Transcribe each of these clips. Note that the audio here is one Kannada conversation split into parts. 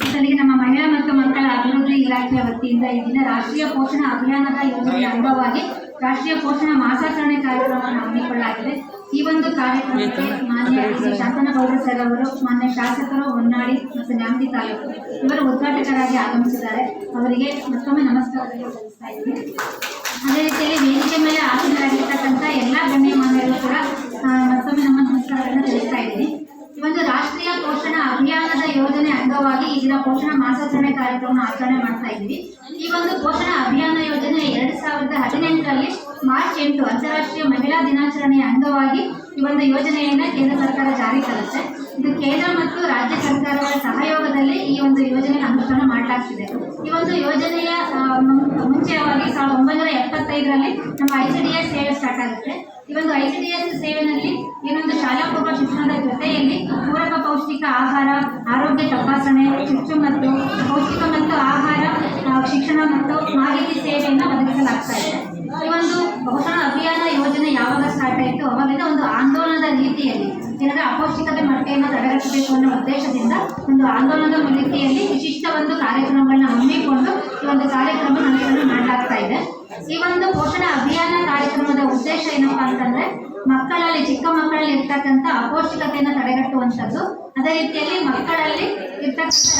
ಮೊದಲಿಗೆ ನಮ್ಮ ಮಹಿಳಾ ಮತ್ತು ಮಕ್ಕಳ ಅಭಿವೃದ್ಧಿ ಇಲಾಖೆಯ ವತಿಯಿಂದ ದಿನ ರಾಷ್ಟ್ರೀಯ ಪೋಷಣ ಅಭಿಯಾನದ ಯೋಜನೆಯ ಅಂಗವಾಗಿ ರಾಷ್ಟ್ರೀಯ ಪೋಷಣ ಮಾಸಾಚರಣೆ ಕಾರ್ಯಕ್ರಮವನ್ನು ಹಮ್ಮಿಕೊಳ್ಳಲಾಗಿದೆ. ಈ ಒಂದು ಕಾರ್ಯಕ್ರಮಕ್ಕೆ ಮಾನ್ಯ ಶಾಸನ ಶಾಂತನಗೌಡ ಸರ್ ಅವರು, ಮಾನ್ಯ ಶಾಸಕರು, ಹೊನ್ನಾಳಿ ಮತ್ತು ನ್ಯಾಮತಿ ತಾಲೂಕು ಇವರು ಉದ್ಘಾಟಕರಾಗಿ ಆಗಮಿಸಿದ್ದಾರೆ. ಅವರಿಗೆ ಮತ್ತೊಮ್ಮೆ ನಮಸ್ಕಾರಗಳು ಸಲ್ಲಿಸ್ತಾ ಇದ್ದೀನಿ. ಅದೇ ರೀತಿಯಲ್ಲಿ ವೇದಿಕೆ ಮೇಲೆ ಆಸೀನರಾಗಿರ್ತಕ್ಕಂಥ ಎಲ್ಲ ಗಣ್ಯಮಾನ್ಯರು ಕೂಡ ಮತ್ತೊಮ್ಮೆ ನಮ್ಮ ನಮಸ್ಕಾರಗಳನ್ನು ತಿಳಿಸ್ತಾ ಇದ್ದೀನಿ ಈ ಒಂದು ರಾಷ್ಟ್ರೀಯ ಪೋಷಣ ಅಭಿಯಾನದ ಯೋಜನೆ ಅಂಗವಾಗಿ ದಿನ ಪೋಷಣ ಮಾಸಾಚರಣೆ ಕಾರ್ಯಕ್ರಮ ಆಚರಣೆ ಮಾಡ್ತಾ ಇದ್ವಿ. ಈ ಒಂದು ಪೋಷಣ ಅಭಿಯಾನ ಯೋಜನೆ ಎರಡ್ ಸಾವಿರದ ಹದಿನೆಂಟರಲ್ಲಿ ಮಾರ್ಚ್ ಎಂಟು ಅಂತಾರಾಷ್ಟ್ರೀಯ ಮಹಿಳಾ ದಿನಾಚರಣೆಯ ಅಂಗವಾಗಿ ಈ ಒಂದು ಯೋಜನೆಯನ್ನ ಕೇಂದ್ರ ಸರ್ಕಾರ ಜಾರಿ ತರುತ್ತೆ. ಇದು ಕೇಂದ್ರ ಮತ್ತು ರಾಜ್ಯ ಸರ್ಕಾರಗಳ ಸಹಯೋಗದಲ್ಲಿ ಈ ಒಂದು ಯೋಜನೆ ಅನುಷ್ಠಾನ ಮಾಡಲಾಗ್ತಿದೆ. ಈ ಒಂದು ಯೋಜನೆಯ ಮುಂಚೆಯವಾಗಿ ಸಾವಿರದ ಒಂಬೈನೂರ ಎಪ್ಪತ್ತೈದರಲ್ಲಿ ನಮ್ಮ ಐ ಸಿ ಡಿ ಎಸ್ ಸೇವೆ ಸ್ಟಾರ್ಟ್ ಆಗುತ್ತೆ. ಈ ಒಂದು ಐ ಸಿ ಡಿ ಎಸ್ ಸೇವೆನಲ್ಲಿ ಏನೊಂದು ಶಾಲಾ ಪೂರ್ವ ಶಿಕ್ಷಣದ ಜೊತೆಯಲ್ಲಿ ಪೂರಕ ಪೌಷ್ಟಿಕ ಆಹಾರ, ಆರೋಗ್ಯ ತಪಾಸಣೆ, ಶಿಕ್ಷಣ ಮತ್ತು, ಪೌಷ್ಟಿಕ ಮತ್ತು ಆಹಾರ ಶಿಕ್ಷಣ ಮತ್ತು ಮಾಹಿತಿ ಸೇವೆಯನ್ನು ಒದಗಿಸಲಾಗ್ತಾ ಇದೆ ಈ ಒಂದು ಪೋಷಣ ಅಭಿಯಾನ ಯೋಜನೆ ಯಾವಾಗ ಸ್ಟಾರ್ಟ್ ಆಯಿತು ಅವಾಗಿಂದ ಒಂದು ಆಂದೋಲನದ ರೀತಿಯಲ್ಲಿ, ಏನಂದ್ರೆ ಅಪೌಷ್ಟಿಕತೆ ಮಟ್ಟೆಯನ್ನು ತಡೆಗಟ್ಟಬೇಕು ಅನ್ನೋ ಉದ್ದೇಶದಿಂದ ಒಂದು ಆಂದೋಲನದ ರೀತಿಯಲ್ಲಿ ವಿಶಿಷ್ಟ ಒಂದು ಕಾರ್ಯಕ್ರಮಗಳನ್ನ ಹಮ್ಮಿಕೊಂಡು ಈ ಒಂದು ಕಾರ್ಯಕ್ರಮ ನಡೆಸಲು ಮಾಡಲಾಗ್ತಾ ಇದೆ. ಈ ಒಂದು ಪೋಷಣ ಅಭಿಯಾನ ಕಾರ್ಯಕ್ರಮದ ಉದ್ದೇಶ ಏನಪ್ಪಾ ಅಂತಂದ್ರೆ, ಮಕ್ಕಳಲ್ಲಿ, ಚಿಕ್ಕ ಮಕ್ಕಳಲ್ಲಿ ಇರ್ತಕ್ಕಂಥ ಅಪೌಷ್ಟಿಕತೆಯನ್ನು ತಡೆಗಟ್ಟುವಂಥದ್ದು, ಅದೇ ರೀತಿಯಲ್ಲಿ ಮಕ್ಕಳಲ್ಲಿ ಇರ್ತಕ್ಕಂಥ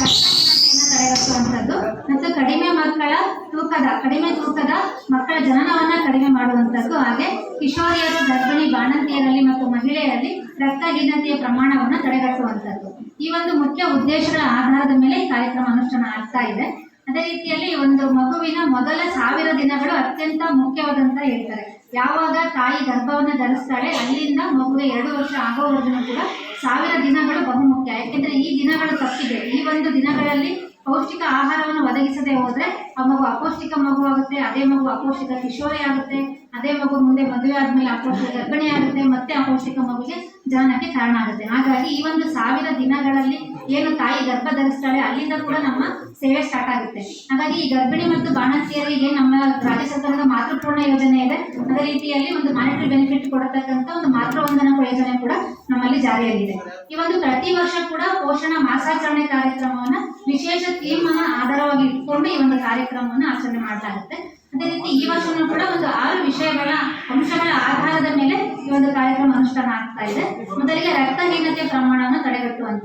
ತಡೆಗಟ್ಟುವಂಥದ್ದು, ಮತ್ತು ಕಡಿಮೆ ಮಕ್ಕಳ ತೂಕದ, ಕಡಿಮೆ ತೂಕದ ಮಕ್ಕಳ ಜನನವನ್ನ ಕಡಿಮೆ ಮಾಡುವಂತದ್ದು ಹಾಗೆ ಕಿಶೋರಿಯರು, ಗರ್ಭಿಣಿ ಬಾಣಂತಿಯರಲ್ಲಿ ಮತ್ತು ಮಹಿಳೆಯರಲ್ಲಿ ರಕ್ತಹೀನತೆಯ ಪ್ರಮಾಣವನ್ನು ತಡೆಗಟ್ಟುವಂತದ್ದು ಈ ಒಂದು ಮುಖ್ಯ ಉದ್ದೇಶಗಳ ಆಧಾರದ ಮೇಲೆ ಈ ಕಾರ್ಯಕ್ರಮ ಅನುಷ್ಠಾನ ಆಗ್ತಾ ಇದೆ. ಅದೇ ರೀತಿಯಲ್ಲಿ ಒಂದು ಮಗುವಿನ ಮೊದಲ ಸಾವಿರ ದಿನಗಳು ಅತ್ಯಂತ ಮುಖ್ಯವಾದಂತ ಹೇಳ್ತಾರೆ. ಯಾವಾಗ ತಾಯಿ ಗರ್ಭವನ್ನ ಧರಿಸ್ತಾಳೆ, ಅಲ್ಲಿಂದ ಮಗು ಎರಡು ವರ್ಷ ಆಗೋವರೆಗೂ ಕೂಡ ಸಾವಿರ ದಿನಗಳು ಬಹುಮುಖ್ಯ. ಯಾಕೆಂದ್ರೆ ಈ ದಿನಗಳು ತಪ್ಪಿದೆ. ಈ ಒಂದು ದಿನಗಳಲ್ಲಿ ಪೌಷ್ಟಿಕ ಆಹಾರವನ್ನು ಒದಗಿಸದೆ ಹೋದ್ರೆ ಆ ಮಗು ಅಪೌಷ್ಟಿಕ ಮಗು ಆಗುತ್ತೆ, ಅದೇ ಮಗು ಅಪೌಷ್ಟಿಕ ಕಿಶೋರಿ ಆಗುತ್ತೆ, ಅದೇ ಮಗು ಮುಂದೆ ಮದುವೆ ಆದ್ಮೇಲೆ ಅಪೌಷ್ಟಿಕ ಗರ್ಭಿಣಿ ಆಗುತ್ತೆ, ಮತ್ತೆ ಅಪೌಷ್ಟಿಕ ಮಗುಗೆ ಜನಕ್ಕೆ ಕಾರಣ ಆಗುತ್ತೆ. ಹಾಗಾಗಿ ಈ ಒಂದು ಸಾವಿರ ದಿನಗಳಲ್ಲಿ ಏನು ತಾಯಿ ಗರ್ಭ ಧರಿಸ್ತಾಳೆ, ಅಲ್ಲಿಂದ ಕೂಡ ನಮ್ಮ ಸೇವೆ ಸ್ಟಾರ್ಟ್ ಆಗುತ್ತೆ. ಹಾಗಾಗಿ ಈ ಗರ್ಭಿಣಿ ಮತ್ತು ಬಾಣಂತಿಯರಿಗೆ ನಮ್ಮ ರಾಜ್ಯ ಸರ್ಕಾರದ ಮಾತೃಪೂರ್ಣ ಯೋಜನೆ ಇದೆ. ಅದೇ ರೀತಿಯಲ್ಲಿ ಒಂದು ಮಾನಿಟರಿ ಬೆನಿಫಿಟ್ ಕೊಡತಕ್ಕಂತ ಒಂದು ಮಾತೃವಂದನ ಯೋಜನೆ ಕೂಡ ನಮ್ಮಲ್ಲಿ ಜಾರಿಯಲ್ಲಿದೆ ಈ ಒಂದು ಪ್ರತಿ ವರ್ಷ ಕೂಡ ಪೋಷಣ ಮಾಸಾಚರಣೆ ಕಾರ್ಯಕ್ರಮವನ್ನ ವಿಶೇಷ ಥೀಮ್ ಅನ್ನ ಆಧಾರವಾಗಿ ಇಟ್ಕೊಂಡು ಈ ಒಂದು ಕಾರ್ಯಕ್ರಮವನ್ನು ಆಚರಣೆ ಮಾಡಲಾಗುತ್ತೆ ಅದೇ ರೀತಿ ಈ ವರ್ಷನೂ ಕೂಡ ಒಂದು ಆರು ವಿಷಯಗಳ ಅಂಶಗಳ ಆಧಾರದ ಮೇಲೆ ಈ ಒಂದು ಕಾರ್ಯಕ್ರಮ ಅನುಷ್ಠಾನ ಆಗ್ತಾ ಇದೆ. ಮೊದಲಿಗೆ ರಕ್ತಹೀನತೆ ಪ್ರಮಾಣವನ್ನು ತಡೆಗಟ್ಟುವಂಥದ್ದು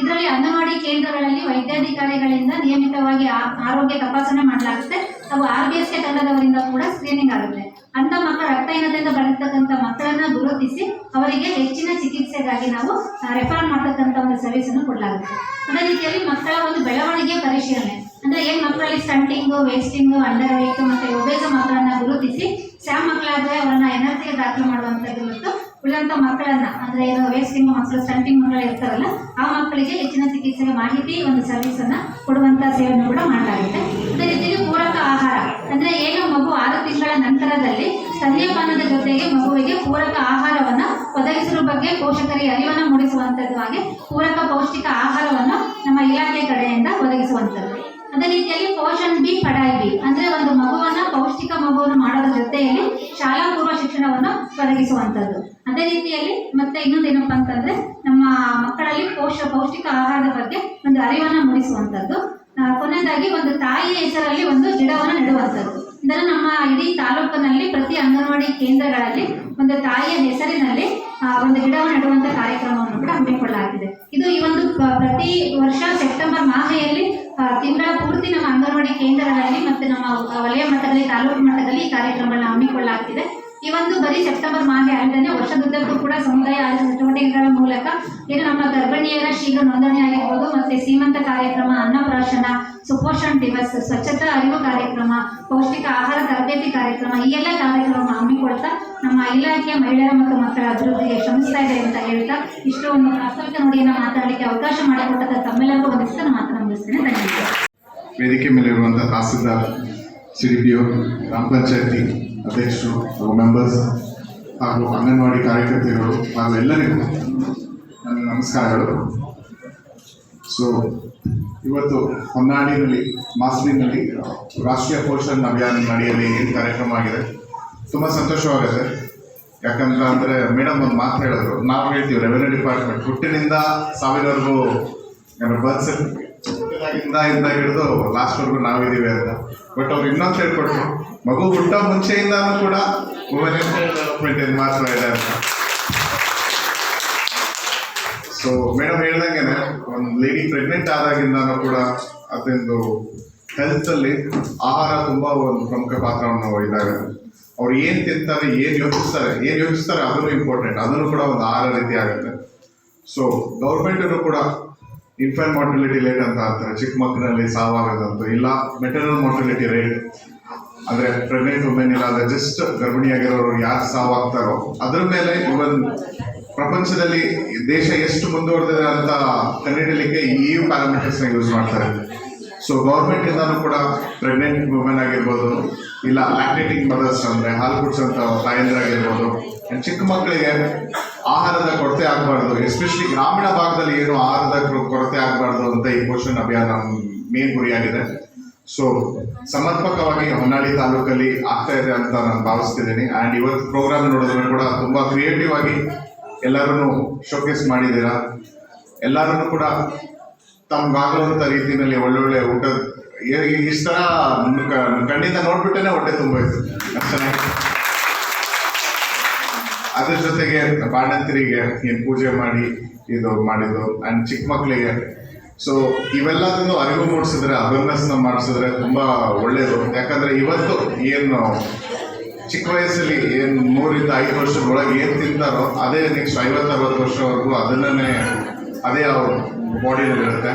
ಇದರಲ್ಲಿ ಅಂಗನವಾಡಿ ಕೇಂದ್ರಗಳಲ್ಲಿ ವೈದ್ಯಾಧಿಕಾರಿಗಳಿಂದ ನಿಯಮಿತವಾಗಿ ಆರೋಗ್ಯ ತಪಾಸಣೆ ಮಾಡಲಾಗುತ್ತೆ. ಹಾಗೂ ಆರ್ ಬಿ ಎಸ್ ತಂಡದವರಿಂದ ಕೂಡ ಸ್ಕ್ರೀನಿಂಗ್ ಆಗುತ್ತೆ. ಅಂತ ಮಕ್ಕಳ ರಕ್ತಹೀನತೆಯಿಂದ ಬರತಕ್ಕಂಥ ಮಕ್ಕಳನ್ನ ಗುರುತಿಸಿ ಅವರಿಗೆ ಹೆಚ್ಚಿನ ಚಿಕಿತ್ಸೆಗಾಗಿ ನಾವು ರೆಫರ್ ಮಾಡತಕ್ಕಂಥ ಒಂದು ಸರ್ವಿಸ್ ಅನ್ನು ಕೊಡಲಾಗುತ್ತೆ. ಅದೇ ರೀತಿಯಲ್ಲಿ ಮಕ್ಕಳ ಒಂದು ಬೆಳವಣಿಗೆ ಪರಿಶೀಲನೆ. ಅಂದ್ರೆ ಏನ್ ಮಕ್ಕಳಲ್ಲಿ ಸ್ಟಂಟಿಂಗು ವೇಸ್ಟಿಂಗು ಅಂಡರ್ ವೇಟ್ ಮತ್ತೆ ಒಬೇಸ ಮಕ್ಕಳನ್ನ ಗುರುತಿಸಿ, ಸ್ಯಾಮ್ ಮಕ್ಕಳಾದ್ರೆ ಅವರನ್ನ ಎನರ್ಜಿಗೆ ದಾಖಲು ಮಾಡುವಂತದ್ದು ಮತ್ತು ಉಳಿದಂತ ಮಕ್ಕಳನ್ನ, ಅಂದ್ರೆ ಏನು ವೇಸ್ಟಿಂಗ್ ಮಕ್ಕಳು, ಸ್ಟಂಟಿಂಗ್ ಮಕ್ಕಳು ಇರ್ತಾರಲ್ಲ, ಆ ಮಕ್ಕಳಿಗೆ ಹೆಚ್ಚಿನ ಚಿಕಿತ್ಸೆಗೆ ಮಾಹಿತಿ ಒಂದು ಸರ್ವಿಸ್ ಅನ್ನ ಕೊಡುವಂತ ಸೇವೆಯನ್ನು ಕೂಡ ಮಾಡಲಾಗುತ್ತೆ. ಅದೇ ರೀತಿಯಲ್ಲಿ ಪೂರಕ ಆಹಾರ, ಅಂದ್ರೆ ಏನು ಮಗು ಆರು ತಿಂಗಳ ನಂತರದಲ್ಲಿ ಸ್ತನ್ಯಪಾನದ ಜೊತೆಗೆ ಮಗುವಿಗೆ ಪೂರಕ ಆಹಾರವನ್ನ ಒದಗಿಸುವ ಬಗ್ಗೆ ಪೋಷಕರಿಗೆ ಅರಿವನ್ನು ಮೂಡಿಸುವಂತದ್ದು ಹಾಗೆ ಪೂರಕ ಪೌಷ್ಟಿಕ ಆಹಾರವನ್ನು ನಮ್ಮ ಇಲಾಖೆ ಕಡೆಯಿಂದ ಒದಗಿಸುವಂತದ್ದು. ಅದೇ ರೀತಿಯಲ್ಲಿ ಪೋಷಣ್ ಬಿ ಪಡಾಯಿ ಬಿ ಅಂದ್ರೆ ಒಂದು ಮಗುವನ್ನ ಪೌಷ್ಟಿಕ ಮಗುವನ್ನು ಮಾಡೋದ್ರ ಜೊತೆಯಲ್ಲಿ ಶಾಲಾ ಪೂರ್ವ ಶಿಕ್ಷಣವನ್ನು ಒದಗಿಸುವಂತದ್ದು ಅದೇ ರೀತಿಯಲ್ಲಿ ಮತ್ತೆ ಇನ್ನೊಂದು ಏನಪ್ಪಾ ಅಂತಂದ್ರೆ ನಮ್ಮ ಮಕ್ಕಳಲ್ಲಿ ಪೋಷ, ಪೌಷ್ಟಿಕ ಆಹಾರದ ಬಗ್ಗೆ ಒಂದು ಅರಿವನ್ನ ಮೂಡಿಸುವಂತದ್ದು. ಕೊನೆಯದಾಗಿ ಒಂದು ತಾಯಿಯ ಹೆಸರಲ್ಲಿ ಒಂದು ಗಿಡವನ್ನು ನೆಡುವಂತದ್ದು. ಇದನ್ನು ನಮ್ಮ ಇಡೀ ತಾಲೂಕಿನಲ್ಲಿ ಪ್ರತಿ ಅಂಗನವಾಡಿ ಕೇಂದ್ರಗಳಲ್ಲಿ ಒಂದು ತಾಯಿಯ ಹೆಸರಿನಲ್ಲಿ ಒಂದು ಗಿಡವನ್ನು ನೆಡುವಂತ ಕಾರ್ಯಕ್ರಮವನ್ನು ಕೂಡ ಹಮ್ಮಿಕೊಳ್ಳಲಾಗಿದೆ. ಇದು ಈ ಒಂದು ಪ್ರತಿ ವರ್ಷ ಸೆಪ್ಟೆಂಬರ್ ಮಾಹೆಯಲ್ಲಿ ತಿಂಗಳ ಪೂರ್ತಿ ನಮ್ಮ ಅಂಗನವಾಡಿ ಕೇಂದ್ರಗಳಲ್ಲಿ ಮತ್ತೆ ನಮ್ಮ ವಲಯ ಮಟ್ಟದಲ್ಲಿ, ತಾಲೂಕು ಮಟ್ಟದಲ್ಲಿ ಈ ಕಾರ್ಯಕ್ರಮಗಳನ್ನ ಹಮ್ಮಿಕೊಳ್ಳಲಾಗ್ತಿದೆ. ಈ ಒಂದು ಬರೀ ಸೆಪ್ಟೆಂಬರ್ ಮಾಹೆ ಅಲ್ಲದೆ ವರ್ಷದುದ್ದಕ್ಕೂ ಕೂಡ ಸಮುದಾಯ ಆಧಾರಿತ ಚಟುವಟಿಕೆಗಳ ಮೂಲಕ ಇದು ನಮ್ಮ ಗರ್ಭಿಣಿಯರ ಶೀಘ್ರ ನೋಂದಣಿ ಆಗಿರ್ಬೋದು ಮತ್ತೆ ಸೀಮಂತ ಕಾರ್ಯಕ್ರಮ, ಅನ್ನಪ್ರಾಶನ, ಸುಪೋಷಣ್ ದಿವಸ, ಸ್ವಚ್ಛತಾ ಅರಿವು ಕಾರ್ಯಕ್ರಮ, ಪೌಷ್ಟಿಕ ಆಹಾರ ತರಬೇತಿ ಕಾರ್ಯಕ್ರಮ, ಈ ಎಲ್ಲ ಕಾರ್ಯಕ್ರಮ ಹಮ್ಮಿಕೊಳ್ತಾ ನಮ್ಮ ಇಲಾಖೆಯ ಮಹಿಳೆಯರ ಮತ್ತು ಮಕ್ಕಳ ಅಭಿವೃದ್ಧಿಗೆ ಶ್ರಮಿಸ್ತಾ ಇದೆ ಅಂತ ಹೇಳ್ತಾ ಇಷ್ಟು ಒಂದು ಪ್ರಾಸ್ತಾವಿಕ ನುಡಿಯನ್ನು ಮಾತಾಡಲಿಕ್ಕೆ ಅವಕಾಶ ಮಾಡಿಕೊಟ್ಟ ತಮ್ಮೆಲ್ಲರಿಗೂ ವಂದಿಸ್ತಾ ನಾನು ಮಾತನ್ನು ಮುಗಿಸ್ತೇನೆ ಧನ್ಯವಾದ ವೇದಿಕೆ ಮೇಲೆ ಇರುವಂತಹ ತಹಸೀಲ್ದಾರ್ ಸಿಡಿಪಿಒ ಗ್ರಾಮ ಪಂಚಾಯತಿ ಅಧ್ಯಕ್ಷರು ಹಾಗೂ ಮೆಂಬರ್ಸ್ ಹಾಗೂ ಅಂಗನವಾಡಿ ಕಾರ್ಯಕರ್ತೆಗಳು ಹಾಗೂ ಎಲ್ಲರಿಗೂ ನನ್ನ ನಮಸ್ಕಾರಗಳು. ಸೊ ಇವತ್ತು ಹೊನ್ನಾಳಿನಲ್ಲಿ, ಮಾಸ್ಲಿನಲ್ಲಿ ರಾಷ್ಟ್ರೀಯ ಪೋಷಣ್ ಅಭಿಯಾನ ನಡೆಯಲಿ ಏನು ಕಾರ್ಯಕ್ರಮ ಆಗಿದೆ. ತುಂಬ ಸಂತೋಷವಾಗುತ್ತೆ. ಯಾಕಂದ್ರೆ ಅಂದರೆ ಮೇಡಮ್ ಒಂದು ಮಾತು ಹೇಳಿದ್ರು. ನಾವು ಹೇಳ್ತೀವಿ ರೆವೆನ್ಯೂ ಡಿಪಾರ್ಟ್ಮೆಂಟ್ ಹುಟ್ಟಿನಿಂದ ಸಾವಿರವರೆಗೂ ಬರ್ತ್ ಸರ್ಟಿಫಿಕೇಟ್ ಇಂದ ಇಂದ ಹಿಡಿದು ಲಾಸ್ಟ್ವರೆಗೂ ನಾವಿದ್ದೀವಿ ಅಂತ. ಬಟ್ ಅವ್ರು ಇನ್ನೊಂದು ಹೇಳ್ಕೊಟ್ರು, ಮಗು ಹುಟ್ಟ ಮುಂಚೆಯಿಂದಾನು ಕೂಡ ವುಮೆನ್ ಡೆವಲಪ್ಮೆಂಟ್ ಮಾತ್ರ ಇದೆ ಅಂತ. ಸೊ ಮೇಡಮ್ ಹೇಳ್ದಂಗೆ ಒಂದು ಲೇಡಿ ಪ್ರೆಗ್ನೆಂಟ್ ಆದಾಗಿಂದಾನು ಕೂಡ ಅದೊಂದು ಹೆಲ್ತಲ್ಲಿ ಆಹಾರ ತುಂಬ ಒಂದು ಪ್ರಮುಖ ಪಾತ್ರವನ್ನು ಇದ್ದಾರೆ ಅವ್ರು ಏನು ತಿಂತಾರೆ, ಏನು ಯೋಚಿಸ್ತಾರೆ ಏನು ಯೋಚಿಸ್ತಾರೆ ಅದನ್ನು ಇಂಪಾರ್ಟೆಂಟ್ ಅದನ್ನು ಕೂಡ ಒಂದು ಆಹಾರ ರೀತಿ ಆಗುತ್ತೆ. ಸೊ ಗೌರ್ಮೆಂಟನ್ನು ಕೂಡ ಇನ್ಫೆಂಟ್ ಮಾರ್ಟಿಲಿಟಿ ರೇಟ್ ಅಂತ ಅಂತಾರೆ, ಚಿಕ್ಕ ಮಕ್ಕಳಲ್ಲಿ ಸಾವಾಗದಂತೂ ಇಲ್ಲ ಮೆಟರ್ನಲ್ ಮಾರ್ಟಿಲಿಟಿ ರೇಟ್ ಅಂದರೆ ಪ್ರೆಗ್ನೆಂಟ್ ವುಮೆನ್ ಇಲ್ಲ, ಅಂದರೆ ಜಸ್ಟ್ ಗರ್ಭಿಣಿಯಾಗಿರೋರು ಯಾರು ಸಾವಾಗ್ತಾರೋ, ಅದ್ರ ಮೇಲೆ ಇವನ್ ಪ್ರಪಂಚದಲ್ಲಿ ದೇಶ ಎಷ್ಟು ಮುಂದುವರೆದಿದೆ ಅಂತ ಕಂಡಿಡಲಿಕ್ಕೆ ಈ ಪ್ಯಾರಾಮೀಟರ್ಸ್ನ ಯೂಸ್ ಮಾಡ್ತಾರೆ. ಸೊ ಗೌರ್ಮೆಂಟ್ ಇಂದಾನು ಕೂಡ ಪ್ರೆಗ್ನೆಂಟ್ ವುಮೆನ್ ಆಗಿರ್ಬೋದು, ಇಲ್ಲ ಲ್ಯಾಕ್ಟೇಟಿಂಗ್ ಮದರ್ಸ್ ಅಂದರೆ ಹಾಲು ಕುಡಿಸೋಂಥ ತಾಯಂದಿರಾಗಿರ್ಬೋದು ಚಿಕ್ಕ ಮಕ್ಕಳಿಗೆ ಆಹಾರದ ಕೊರತೆ ಆಗಬಾರ್ದು ಎಸ್ಪೆಷಲಿ ಗ್ರಾಮೀಣ ಭಾಗದಲ್ಲಿ ಏನು ಆಹಾರದ ಕೊರತೆ ಆಗಬಾರ್ದು ಅಂತ ಈ ಪೋಷಣ್ ಅಭಿಯಾನ ಮೇನ್ ಗುರಿಯಾಗಿದೆ. ಸೊ ಸಮರ್ಪಕವಾಗಿ ಹೊನ್ನಾಳಿ ತಾಲೂಕಲ್ಲಿ ಆಗ್ತಾ ಇದೆ ಅಂತ ನಾನು ಭಾವಿಸ್ತಿದ್ದೀನಿ. ಆ್ಯಂಡ್ ಇವತ್ತು ಪ್ರೋಗ್ರಾಮ್ ನೋಡಿದ್ರೆ ಕೂಡ ತುಂಬ ಕ್ರಿಯೇಟಿವ್ ಆಗಿ ಎಲ್ಲರೂ ಶೋಕೇಸ್ ಮಾಡಿದ್ದೀರಾ. ಎಲ್ಲರೂ ಕೂಡ ತಮ್ಗಾಗುವಂತ ರೀತಿಯಲ್ಲಿ ಒಳ್ಳೊಳ್ಳೆ ಊಟ ಈ- ಕಣ್ಣಿಂದ ನೋಡ್ಬಿಟ್ಟೇನೆ ಹೊಟ್ಟೆ ತುಂಬೋಯ್ತು. ಇತ್ತು ಚೆನ್ನಾಗಿ ಅದ್ರ ಜೊತೆಗೆ ಬಾಣಂತರಿಗೆ ಏನು ಪೂಜೆ ಮಾಡಿ ಇದು ಮಾಡಿದ್ದು ಆ್ಯಂಡ್ ಚಿಕ್ಕ ಮಕ್ಕಳಿಗೆ ಸೊ ಇವೆಲ್ಲದನ್ನು ಅರಿವು ಮೂಡಿಸಿದ್ರೆ ನ ಮಾಡಿಸಿದ್ರೆ ತುಂಬಾ ಒಳ್ಳೆಯದು ಯಾಕಂದ್ರೆ ಇವತ್ತು ಏನು ಚಿಕ್ಕ ವಯಸ್ಸಲ್ಲಿ ಏನು ಮೂರಿಂದ ಐದು ವರ್ಷದ ಒಳಗೆ ಏನು ತಿಂತಾರೋ ಅದೇ ನೆಕ್ಸ್ಟ್ ಐವತ್ತು ಅರವತ್ತು ವರ್ಷವರೆಗೂ ಅದನ್ನೇ ಅದೇ ಅವ್ರ ಬಾಡಿನಲ್ಲಿ ಇರುತ್ತೆ.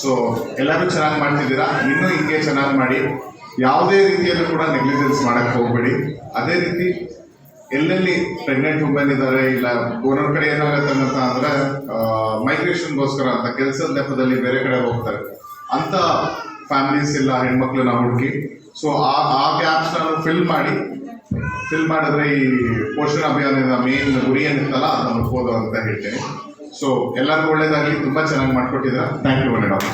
ಸೊ ಎಲ್ಲರೂ ಚೆನ್ನಾಗಿ ಮಾಡ್ತಿದ್ದೀರಾ? ಇನ್ನೂ ಹಿಂಗೆ ಚೆನ್ನಾಗಿ ಮಾಡಿ. ಯಾವುದೇ ರೀತಿಯಲ್ಲೂ ಕೂಡ ನೆಗ್ಲಿಜೆನ್ಸ್ ಮಾಡಕ್ಕೆ ಹೋಗಬೇಡಿ. ಅದೇ ರೀತಿ ಎಲ್ಲೆಲ್ಲಿ ಪ್ರೆಗ್ನೆಂಟ್ ವುಮೆನ್ ಇದ್ದಾರೆ ಇಲ್ಲ ಒಂದೊಂದು ಕಡೆ ಏನಾಗುತ್ತೆ ಅಂತ ಅಂದ್ರೆ ಮೈಗ್ರೇಷನ್ಗೋಸ್ಕರ ಅಂತ ಕೆಲಸದ ನೆಪದಲ್ಲಿ ಬೇರೆ ಕಡೆ ಹೋಗ್ತಾರೆ. ಅಂತ ಫ್ಯಾಮಿಲೀಸ್ ಇಲ್ಲ ಹೆಣ್ಮಕ್ಳನ್ನ ಹುಡುಕಿ. ಸೊ ಆ ಆ ಗ್ಯಾಪ್ಸ್ ನಾನು ಫಿಲ್ ಮಾಡಿ ಫಿಲ್ ಮಾಡಿದ್ರೆ ಈ ಪೋಷಣ ಅಭಿಯಾನದ ಮೇನ್ ಗುರಿ ಏನಿತ್ತಲ್ಲ, ಅದನ್ನು ಮುಟ್ಬೋದು ಅಂತ ಹೇಳ್ತೇನೆ. ಸೊ ಎಲ್ಲರಿಗೂ ಒಳ್ಳೇದಾಗಲಿ, ತುಂಬ ಚೆನ್ನಾಗಿ ಮಾಡ್ಕೊಟ್ಟಿದ್ದೀರಾ. Thank you madam